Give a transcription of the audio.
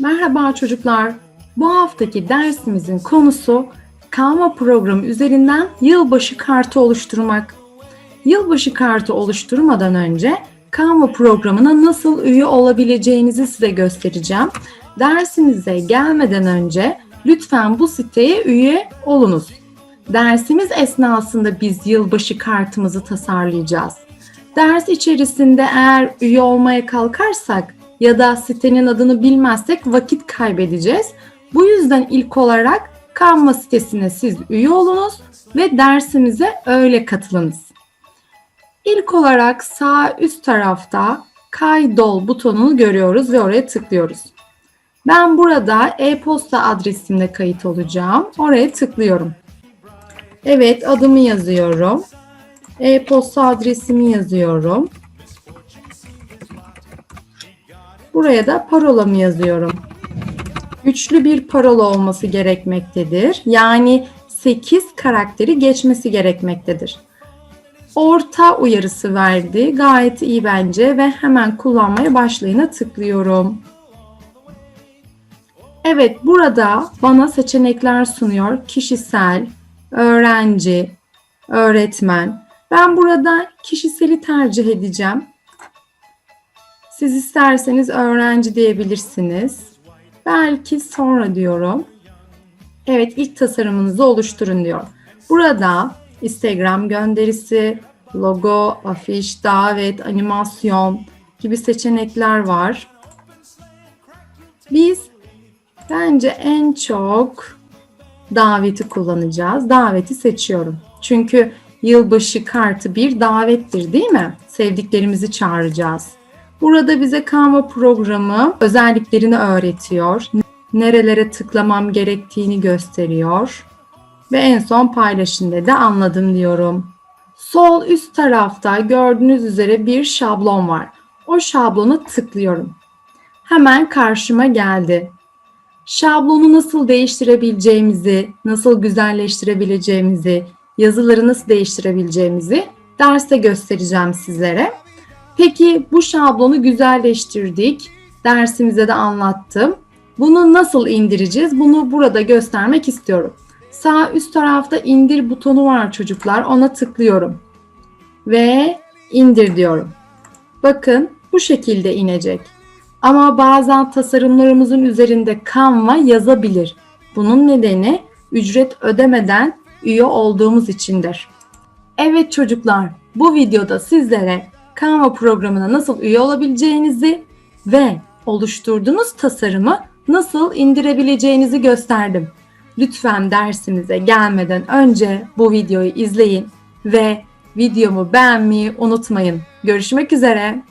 Merhaba çocuklar. Bu haftaki dersimizin konusu Canva programı üzerinden yılbaşı kartı oluşturmak. Yılbaşı kartı oluşturmadan önce Canva programına nasıl üye olabileceğinizi size göstereceğim. Dersimize gelmeden önce lütfen bu siteye üye olunuz. Dersimiz esnasında biz yılbaşı kartımızı tasarlayacağız. Ders içerisinde eğer üye olmaya kalkarsak ya da sitenin adını bilmezsek vakit kaybedeceğiz. Bu yüzden ilk olarak Canva sitesine siz üye olunuz ve dersimize öyle katılınız. İlk olarak sağ üst tarafta kaydol butonunu görüyoruz ve oraya tıklıyoruz. Ben burada e-posta adresimle kayıt olacağım. Oraya tıklıyorum. Evet adımı yazıyorum. E-posta adresimi yazıyorum. Buraya da parolamı yazıyorum. Güçlü bir parola olması gerekmektedir. Yani 8 karakteri geçmesi gerekmektedir. Orta uyarısı verdi. Gayet iyi bence ve hemen kullanmaya başlayına tıklıyorum. Evet burada bana seçenekler sunuyor. Kişisel, öğrenci, öğretmen. Ben burada kişiseli tercih edeceğim. Siz isterseniz öğrenci diyebilirsiniz. Belki sonra diyorum. Evet ilk tasarımınızı oluşturun diyor. Burada Instagram gönderisi, logo, afiş, davet, animasyon gibi seçenekler var. Biz bence en çok daveti kullanacağız. Daveti seçiyorum. Çünkü yılbaşı kartı bir davettir değil mi? Sevdiklerimizi çağıracağız. Burada bize Canva programı özelliklerini öğretiyor. Nerelere tıklamam gerektiğini gösteriyor. Ve en son paylaşın dedi anladım diyorum. Sol üst tarafta gördüğünüz üzere bir şablon var. O şablona tıklıyorum. Hemen karşıma geldi. Şablonu nasıl değiştirebileceğimizi, nasıl güzelleştirebileceğimizi, yazıları nasıl değiştirebileceğimizi derste göstereceğim sizlere. Peki bu şablonu güzelleştirdik. Dersimize de anlattım. Bunu nasıl indireceğiz? Bunu burada göstermek istiyorum. Sağ üst tarafta indir butonu var çocuklar. Ona tıklıyorum. Ve indir diyorum. Bakın bu şekilde inecek. Ama bazen tasarımlarımızın üzerinde Canva yazabilir. Bunun nedeni ücret ödemeden üye olduğumuz içindir. Evet çocuklar, bu videoda sizlere Canva programına nasıl üye olabileceğinizi ve oluşturduğunuz tasarımı nasıl indirebileceğinizi gösterdim. Lütfen dersimize gelmeden önce bu videoyu izleyin ve videomu beğenmeyi unutmayın. Görüşmek üzere.